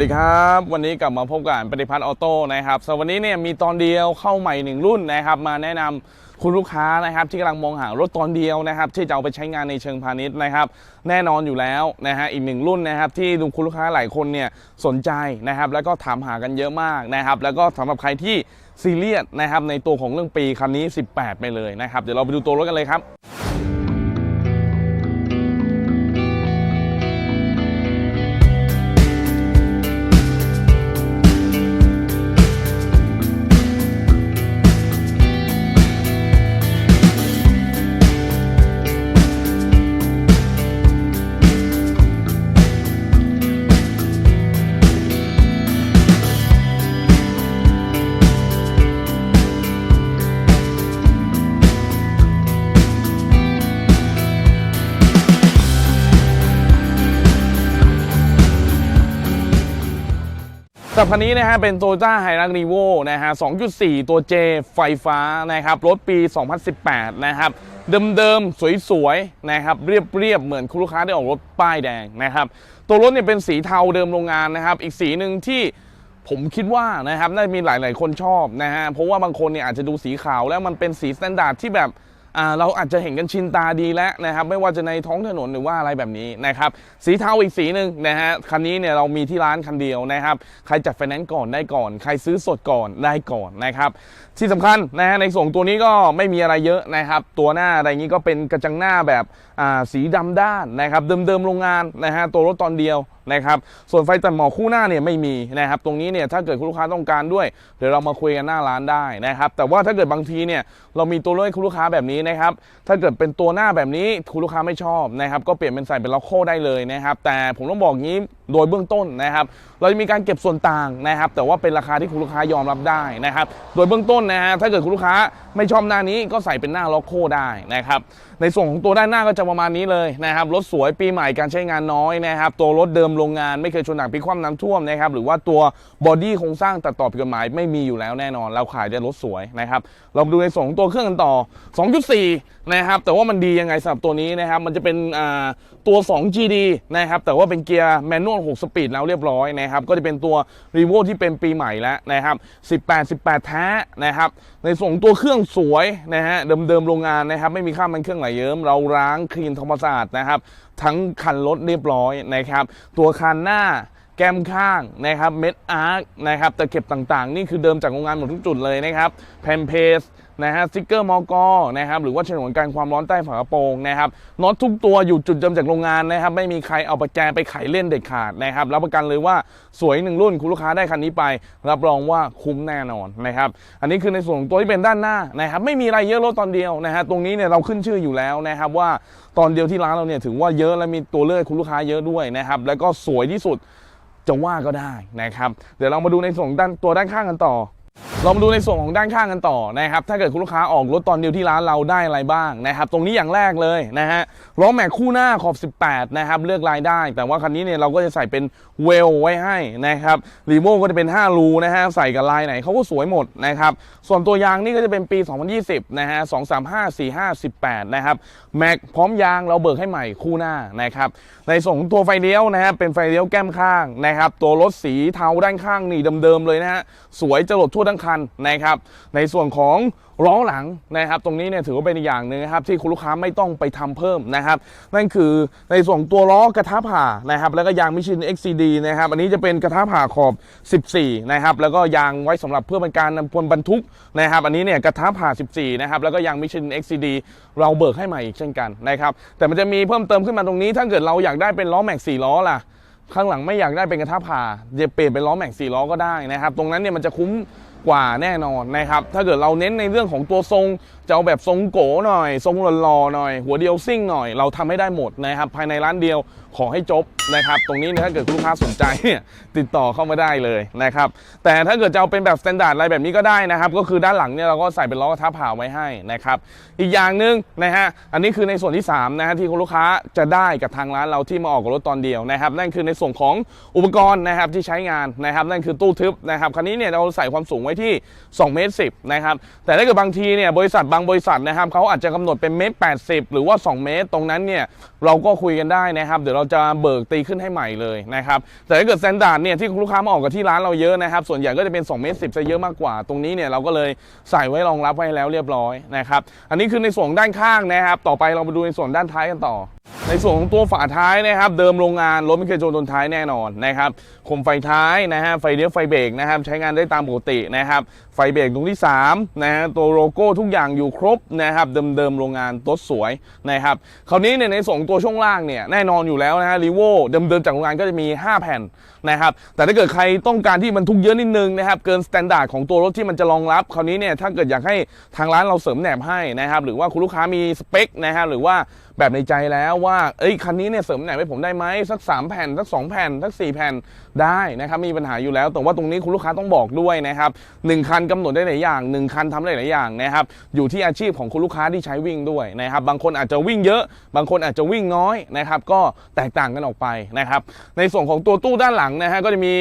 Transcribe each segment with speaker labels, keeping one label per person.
Speaker 1: ดีครับ วันนี้กลับมาพบกับปฏิพัฒน์ออโต้นะครับสำหรับวันนี้เนี่ยมีตอนเดียวเข้าใหม่หนึ่งรุ่นนะครับ มาแนะนำคุณลูกค้านะครับ ที่กำลังมองหารถตอนเดียวนะครับ ที่จะเอาไปใช้งานในเชิงพาณิชย์นะครับ แน่นอนอยู่แล้วนะฮะอีกหนึ่งรุ่นนะครับ ที่ดูคุณลูกค้าหลายคนเนี่ยสนใจนะครับ แล้วก็ถามหากันเยอะมากนะครับ แล้วก็สำหรับใครที่ซีเรียสนะครับในตัวของเรื่องปีคันนี้ 18 ไปเลยนะครับเดี๋ยวเราไปดูตัวรถกันเลยครับ สำหรับคันนี้นะฮะเป็น Toyota h i l u x r e v o นะฮะ 2.4 ตัว J ไฟฟ้านะครับ รถปี 2018 นะครับเดิมๆ สวยๆ นะครับ เรียบๆ เหมือนคุณลูกค้าได้ออกรถป้ายแดงนะครับ ตัวรถเนี่ยเป็นสีเทาเดิมโรงงานนะครับ อีกสีหนึ่งที่ผมคิดว่านะครับ น่าจะมีหลายๆ คนชอบนะฮะ เพราะว่าบางคนเนี่ยอาจจะดูสีขาวแล้วมันเป็นสีสแตนดาร์ดที่แบบ เราอาจจะเห็นกันชินตาดีแล้วนะครับไม่ว่าจะในท้องถนนหรือว่าอะไรแบบนี้นะครับสีเทาอีกสีหนึ่งนะฮะคันนี้เนี่ยเรามีที่ร้านคันเดียวนะครับใครจัดไฟแนนซ์ก่อนได้ก่อน ใครซื้อสดก่อนได้ก่อนนะครับที่สำคัญนะฮะในส่งตัวนี้ก็ไม่มีอะไรเยอะนะครับตัวหน้าอะไรอย่างนี้ก็เป็นกระจังหน้าแบบสีดำด้านนะครับเดิมๆโรงงานนะฮะตัวรถตอนเดียว นะครับ ส่วนไฟตัดหมอกคู่หน้าเนี่ยไม่มีนะครับ ตรงนี้เนี่ยถ้าเกิดคุณลูกค้าต้องการด้วย เดี๋ยวเรามาคุยกันหน้าร้านได้นะครับ แต่ว่าถ้าเกิดบางทีเนี่ยเรามีตัวเลือกให้คุณลูกค้าแบบนี้นะครับ ถ้าเกิดเป็นตัวหน้าแบบนี้คุณลูกค้าไม่ชอบนะครับ ก็เปลี่ยนเป็นใส่เป็นล็อกโคได้เลยนะครับ แต่ผมต้องบอกงี้ โดยเบื้องต้นนะครับ เราจะมีการเก็บส่วนต่างนะครับ แต่ว่าเป็นราคาที่คุณลูกค้ายอมรับได้นะครับ โดยเบื้องต้นนะฮะถ้าเกิดคุณลูกค้าไม่ชอบหน้านี้ก็ใส่เป็นหน้าล็อกโคได้นะครับ ในส่วนของตัวด้านหน้าก็จะประมาณนี้เลยนะครับรถสวยปีใหม่การใช้งานน้อยนะครับ ตัวรถเดิมโรงงานไม่เคยชนหนักพิคว่ำน้ำท่วมนะครับหรือว่าตัวบอดี้โครงสร้างตัดต่อผิดกฎหมายไม่มีอยู่แล้วแน่นอน เราขายแต่รถสวยนะครับเราดูในส่วนของตัวเครื่องกันต่อ 2.4 นะครับแต่ว่ามันดียังไงสำหรับตัวนี้นะครับมันจะเป็นตัว 2GD นะครับแต่ว่าเป็นเกียร์แมนนวล6สปีดแล้วเรียบร้อยนะครับก็จะเป็นตัว r e v o ที่เป็นปีใหม่แล้วนะครับ18 18 แท้นะครับในส่วนของตัวเครื่องสวยนะฮะเดิมๆโรงงานนะครับไม่มีค่ามันเครื่องไหลเยิ้มเราล้างคลีนทำความสะอาดนะครับทั้งคันรถเรียบร้อยนะครับตัวคันหน้า แก้มข้างนะครับเม็ดอาร์คนะครับตะเข็บต่างๆ นี่คือเดิมจากโรงงานหมดทุกจุดเลยนะครับแผ่นเพสนะฮะสติกเกอร์มอกอนะครับหรือว่าฉนวนการความร้อนใต้ฝากระโปรงนะครับน็อตทุกตัวอยู่จุดเดิมจากโรงงานนะครับไม่มีใครเอาประแจไปไขเล่นเด็ดขาดนะครับรับประกันเลยว่าสวยหนึ่งรุ่นคุณลูกค้าได้คันนี้ไป รับรองว่าคุ้มแน่นอนนะครับอันนี้คือในส่วนของตัวที่เป็นด้านหน้านะครับไม่มีอะไรเยอะรถตอนเดียวนะฮะตรงนี้เนี่ยเราขึ้นชื่ออยู่แล้วนะครับว่าตอนเดียวที่ร้านเราเนี่ยถือว่าเยอะและมีตัวเลือกคุณลูกค้าเยอะด้วยนะครับแล้วก็สวยที่สุด จะว่าก็ได้นะครับ เดี๋ยวเรามาดูในส่วนของด้านตัวด้านข้างกันต่อ เรามาดูในส่วนของด้านข้างกันต่อนะครับ ถ้าเกิดคุณลูกค้าออกรถตอนเดียวที่ร้านเราได้อะไรบ้างนะครับ ตรงนี้อย่างแรกเลยนะฮะล้อแม็กคู่หน้าขอบ 18 นะครับ เลือกลายได้ แต่ว่าคันนี้เนี่ยเราก็จะใส่เป็นเวลไว้ให้นะครับรีโวก็จะเป็น 5 รูนะฮะ ใส่กับลายไหนเขาก็สวยหมดนะครับ ส่วนตัวยางนี่ก็จะเป็นปี 2020 นะฮะ 235 45 18 นะครับ แม็กพร้อมยางเราเบิกให้ใหม่คู่หน้านะครับ ในส่วนของตัวไฟเลี้ยวนะฮะ เป็นไฟเลี้ยวแก้มข้างนะครับ ตัวรถสีเทาด้านข้างนี่เดิมๆเลยนะฮะ สวยจรดทั่วทั้งคันนะครับ ในส่วนของล้อหลังนะครับ ตรงนี้เนี่ยถือว่าเป็นอีกอย่างหนึ่งนะครับที่คุณลูกค้าไม่ต้องไปทำเพิ่มนะครับ นั่นคือในส่วนตัวล้อกระทะผ่านะครับ แล้วก็ยางมิชิน XCD นะครับ อันนี้จะเป็นกระทะผ่าขอบ 14 นะครับ แล้วก็ยางไว้สำหรับเพื่อเป็นการนำพลบรรทุกนะครับ อันนี้เนี่ยกระทะผ่า 14 นะครับ แล้วก็ยางมิชิน XCD เราเบิกให้ใหม่อีกเช่นกันนะครับ แต่มันจะมีเพิ่มเติมขึ้นมาตรงนี้ถ้าเกิดเราอยากได้เป็นล้อแม็ก4ล้อล่ะข้างหลังไม่อยากได้เป็นกระทะผ่าจะเปลี่ยนเป็นล้อแม็ก4ล้อก็ได้นะครับ ตรงนั้นเนี่ยมันจะคุ้ม กว่าแน่นอนนะครับถ้าเกิดเราเน้นในเรื่องของตัวทรงจะเอาแบบทรงโกหน่อย ทรงหล่อๆหน่อย หัวเดียวซิ่งหน่อยเราทำให้ได้หมดนะครับภายในร้านเดียวขอให้จบนะครับตรงนี้ถ้าเกิดลูกค้าสนใจเนี่ยติดต่อเข้ามาได้เลยนะครับแต่ถ้าเกิดจะเอาเป็นแบบสแตนดาร์ดอะไรแบบนี้ก็ได้นะครับก็คือด้านหลังเนี่ยเราก็ใส่เป็นล้อกระทะผ่าไว้ให้นะครับอีกอย่างหนึ่งนะฮะอันนี้คือในส่วนที่3นะฮะที่คุณลูกค้าจะได้กับทางร้านเราที่มาออกกับรถตอนเดียวนะครับนั่นคือในส่วนของอุปกรณ์นะครับที่ใช้งานนะครับนั่นคือตู้ทึบนะครับคันนี้เนี่ยเราใส่ความสูงไว้ที่2เมตร10นะครับแต่ถ้าเกิดบางทีเนี่ยบริษัทบางบริษัทนะครับเขาอาจจะกำหนดเป็นเมตร80หรือว่า 2 เมตร ตรงนั้นเนี่ยเราก็คุยกันได้นะครับ เดี๋ยวเราจะเบิกตีตีขึ้นให้ใหม่เลยนะครับแต่ถ้าเกิดสแตนดาร์ดเนี่ยที่ลูกค้ามาออกกับที่ร้านเราเยอะนะครับส่วนใหญ่ก็จะเป็น2เมตรสิบจะเยอะมากกว่า ตรงนี้เนี่ยเราก็เลยใส่ไว้รองรับไว้แล้วเรียบร้อยนะครับอันนี้คือในส่วนด้านข้างนะครับต่อไปเรามาดูในส่วนด้านท้ายกันต่อในส่วนของตัวฝาท้ายนะครับเดิมโรงงานรถไม่เคยโดนชนท้ายแน่นอนนะครับโคมไฟท้ายนะฮะไฟเลี้ยวไฟเบรกนะครับใช้งานได้ตามปกตินะครับไฟเบรกตรงที่3นะฮะตัวโลโก้ทุกอย่างอยู่ครบนะครับเดิมๆโรงงานรถสวยนะครับคราวนี้เนี่ยในส่วนของตัวช่วงล่างเนี่ยแน่นอนอยู่แล้วนะฮะรีโวเดิมๆจากโรงงานก็จะมี 5 แผ่นนะครับแต่ถ้าเกิดใครต้องการที่มันทุกเยอะนิดนึงนะครับเกินสแตนดาร์ดของตัวรถที่มันจะรองรับคราวนี้เนี่ยถ้าเกิดอยากให้ทางร้านเราเสริมแหนบให้นะครับหรือว่าคุณลูกค้ามีสเปคนะฮะหรือว่า แบบในใจแล้วว่าเอ้ยคันนี้เนี่ยเสริมไหนให้ผมได้ไหมสัก 3 แผ่นสัก 2 แผ่นสัก 4 แผ่นได้นะครับมีปัญหาอยู่แล้ว แต่ว่าตรงนี้คุณลูกค้าต้องบอกด้วยนะครับหนึ่งคันกำหนดได้หลายอย่าง1คันทำได้หลายอย่างนะครับอยู่ที่อาชีพของคุณลูกค้าที่ใช้วิ่งด้วยนะครับบางคนอาจจะวิ่งเยอะ บางคนอาจจะวิ่งน้อยนะครับก็แตกต่างกันออกไปนะครับในส่วนของตัวตู้ด้านหลังนะฮะก็จะมี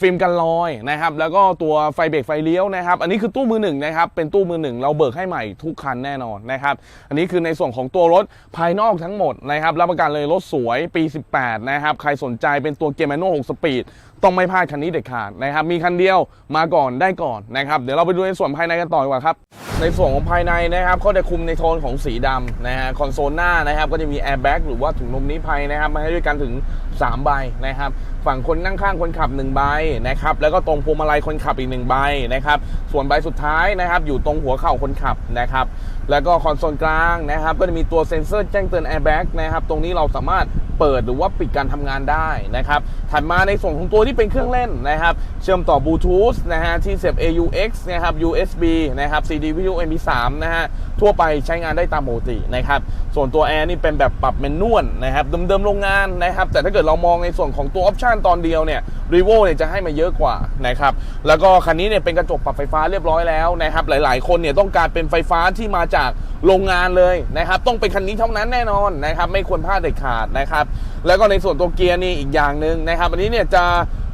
Speaker 1: ฟิล์มกันรอยนะครับแล้วก็ตัวไฟเบรกไฟเลี้ยวนะครับอันนี้คือตู้มือหนึ่งนะครับเป็นตู้มือหนึ่งเราเบิกให้ใหม่ทุกคันแน่นอนนะครับอันนี้คือในส่วนของตัวรถภายายนอกทั้งหมดนะครับรับประกันเลยรถสวยปี 18 นะครับ ใครสนใจเป็นตัวเกียร์แมนนวล6สปีด ต้องไม่พลาดคันนี้เด็ดขาดนะครับมีคันเดียวมาก่อนได้ก่อนนะครับเดี๋ยวเราไปดูในส่วนภายในกันต่อดีกว่าครับในส่วนของภายในนะครับเขาจะคุมในโทนของสีดำนะฮะคอนโซลหน้านะครับก็จะมีแอร์แบ็กหรือว่าถุงลมนิรภัยนะครับมาให้ด้วยกันถึง 3 ใบนะครับฝั่งคนนั่งข้างคนขับ1ใบนะครับแล้วก็ตรงพวงมาลัยคนขับอีก1ใบนะครับส่วนใบสุดท้ายนะครับอยู่ตรงหัวเข่าคนขับนะครับแล้วก็คอนโซลกลางนะครับก็จะมีตัวเซ็นเซอร์แจ้งเตือนแอร์แบ็กนะครับตรงนี้เราสามารถ เปิดหรือว่าปิดการทำงานได้นะครับ ถัดมาในส่วนของตัวที่เป็นเครื่องเล่นนะครับ เชื่อมต่อบลูทูธนะฮะที่เสียบ AUX นะครับ USB นะครับ CD วิทยุ MP3 นะฮะทั่วไปใช้งานได้ตามปกตินะครับ ส่วนตัวแอร์นี่เป็นแบบปรับเมนนวลนะครับเดิมๆโรงงานนะครับ แต่ถ้าเกิดเรามองในส่วนของตัวออปชันตอนเดียวเนี่ยรีโวเนี่ยจะให้มาเยอะกว่านะครับ แล้วก็คันนี้เนี่ยเป็นกระจกปรับไฟฟ้าเรียบร้อยแล้วนะครับ หลายๆ คนเนี่ยต้องการเป็นไฟฟ้าที่มาจากโรงงานเลยนะครับ ต้องเป็นคันนี้เท่านั้นแน่นอนนะครับ ไม่ควรพลาดเด็ดขาดนะครับแล้วก็ในส่วนตัวเกียร์นี่อีกอย่างหนึ่งนะครับอันนี้เนี่ยจะ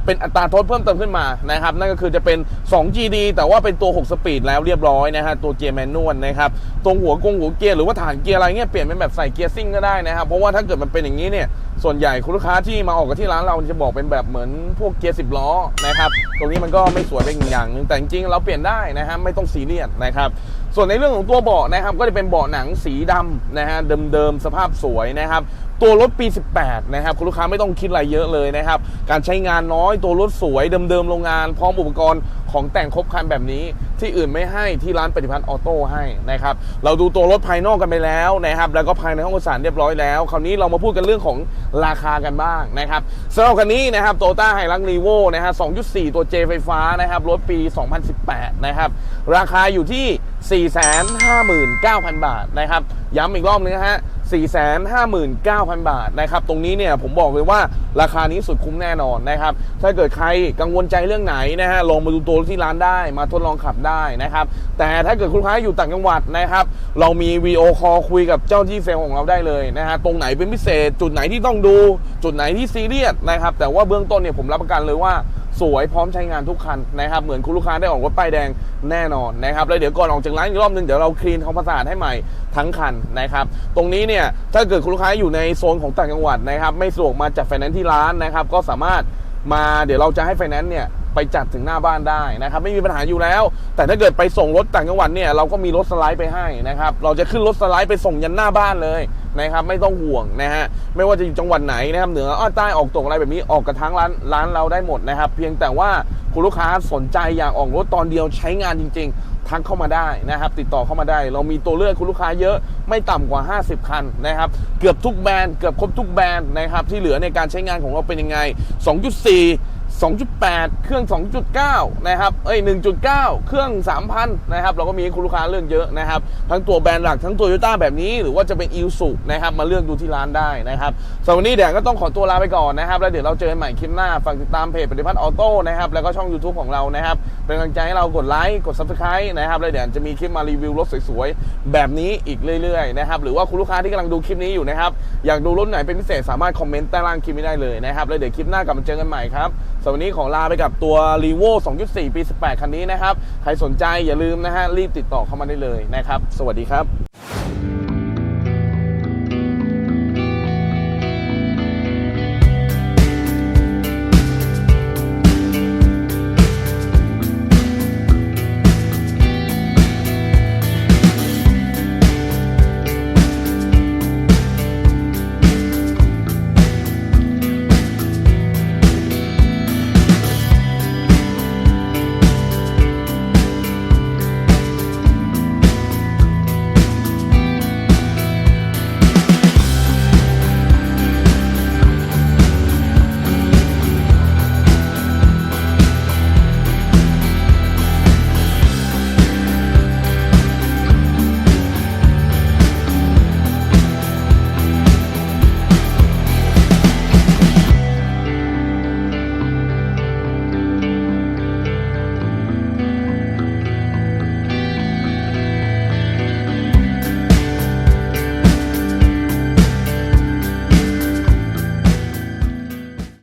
Speaker 1: เป็นอัตราโทษเพิ่มเติมขึ้นมานะครับนั่นก็คือจะเป็น 2GD แต่ว่าเป็นตัว 6 สปีดแล้วเรียบร้อยนะฮะตัวเกียร์แมนนวลนะครับตรงหัวกงหัวเกียร์หรือว่าฐานเกียร์อะไรเงี้ยเปลี่ยนเป็นแบบใส่เกียร์ซิ่งก็ได้นะครับเพราะว่าถ้าเกิดมันเป็นอย่างนี้เนี่ย ส่วนใหญ่คุณลูกค้าที่มาออกกับที่ร้านเราจะบอกเป็นแบบเหมือนพวกเกียร์10ล้อนะครับ ตรงนี้มันก็ไม่สวยเป็นอย่างหนึ่งแต่จริงๆเราเปลี่ยนได้นะฮะไม่ต้องซีเรียสนะครับ ส่วนในเรื่องของตัวเบาะนะครับ ก็จะเป็นเบาะหนังสีดำนะฮะเดิมๆสภาพสวยนะครับตัวรถปี 18 นะครับ คุณลูกค้าไม่ต้องคิดอะไรเยอะเลยนะครับ การใช้งานน้อยตัวรถสวยเดิมๆโรงงาน พร้อมอุปกรณ์ ของแต่งครบคันแบบนี้ ที่อื่นไม่ให้ที่ร้านปฏิพัฒน์ออโต้ให้นะครับเราดูตัวรถภายนอกกันไปแล้วนะครับแล้วก็ภายในห้องโดยสารเรียบร้อยแล้ว คราวนี้เรามาพูดกันเรื่องของราคากันบ้างนะครับสำหรับคันนี้นะครับโตต้าไฮรักรีโวนะฮะ2.4 ตัว J ไฟฟ้านะครับรถปี 2018 นะครับราคาอยู่ที่ 459,000 บาทนะครับย้ำอีกรอบนึงฮะ 459,000 บาทนะครับตรงนี้เนี่ยผมบอกเลยว่าราคานี้สุดคุ้มแน่นอนนะครับถ้าเกิดใครกังวลใจเรื่องไหนนะฮะลองมาดูตัวที่ร้านได้มาทดลองขับได้นะครับแต่ถ้าเกิดคุณลูกค้าอยู่ต่างจังหวัดนะครับเรามีวีโอคอลคุยกับเจ้าที่เซลล์ของเราได้เลยนะฮะตรงไหนเป็นพิเศษ จุดไหนที่ต้องดู จุดไหนที่ซีเรียสนะครับแต่ว่าเบื้องต้นเนี่ยผมรับประกันเลยว่า สวยพร้อมใช้งานทุกคันนะครับ เหมือนคุณลูกค้าได้ออกรถป้ายแดงแน่นอนนะครับแล้วเดี๋ยวก่อนออกจากร้านอีกรอบนึงเดี๋ยวเราคลีนทำความสะอาดให้ใหม่ทั้งคันนะครับ ตรงนี้เนี่ยถ้าเกิดคุณลูกค้าอยู่ในโซนของต่างจังหวัดนะครับ ไม่สะดวกมาจัดไฟแนนซ์ที่ร้านนะครับ ก็สามารถมาเดี๋ยวเราจะให้ไฟแนนซ์เนี่ย ไปจัดถึงหน้าบ้านได้นะครับไม่มีปัญหาอยู่แล้ว แต่ถ้าเกิดไปส่งรถต่างจังหวัดเนี่ยเราก็มีรถสไลด์ไปให้นะครับเราจะขึ้นรถสไลด์ไปส่งยันหน้าบ้านเลยนะครับไม่ต้องห่วงนะฮะไม่ว่าจะอยู่จังหวัดไหนนะครับเหนืออ้อใต้ออกตกอะไรแบบนี้ออกกระทั้งร้านร้านเราได้หมดนะครับ เพียงแต่ว่าคุณลูกค้าสนใจอยากออกรถตอนเดียวใช้งานจริง ๆ ทักเข้ามาได้นะครับ ติดต่อเข้ามาได้ เรามีตัวเลือกคุณลูกค้าเยอะไม่ต่ำกว่า 50 คันนะครับ เกือบทุกแบรนด์เกือบครบทุกแบรนด์นะครับที่เหลือในการใช้งานของเราเป็นยังไง 2.4 2.8 เครื่อง 2.9 นะครับ เอ้ย 1.9 เครื่อง 3,000 นะครับ เราก็มีคุณลูกค้าเลือกเยอะนะครับ ทั้งตัวแบรนด์หลัก ทั้งตัวโยต้าแบบนี้ หรือว่าจะเป็นอิลสุนะครับ มาเลือกดูที่ร้านได้นะครับสำหรับวันนี้แดงก็ต้องขอตัวลาไปก่อนนะครับ แล้วเดี๋ยวเราเจอกันใหม่คลิปหน้า ฝากติดตามเพจปฏิพัฒน์ออโต้นะครับ แล้วก็ช่อง YouTube ของเรานะครับ เป็นกำลังใจให้เรากดไลค์ กด Subscribe นะครับ แล้วเดี๋ยวจะมีคลิปมารีวิวรถสวยๆ แบบนี้อีกเรื่อยๆ นะครับ หรือว่าคุณลูกค้าที่กำลังดูคลิปนี้อยู่นะครับ อยากดูรถไหนเป็นพิเศษสามารถคอมเมนต์ใต้ล่างคลิปนี้ได้เลยนะครับ แล้วเดี๋ยวคลิปหน้ากลับมาเจอกันใหม่ครับสำหรับวันนี้ขอลาไปกับตัว r e v o 2.4 ปี 18 คันนี้นะครับ ใครสนใจอย่าลืมนะฮะรีบติดต่อเข้ามาได้เลยนะครับ สวัสดีครับ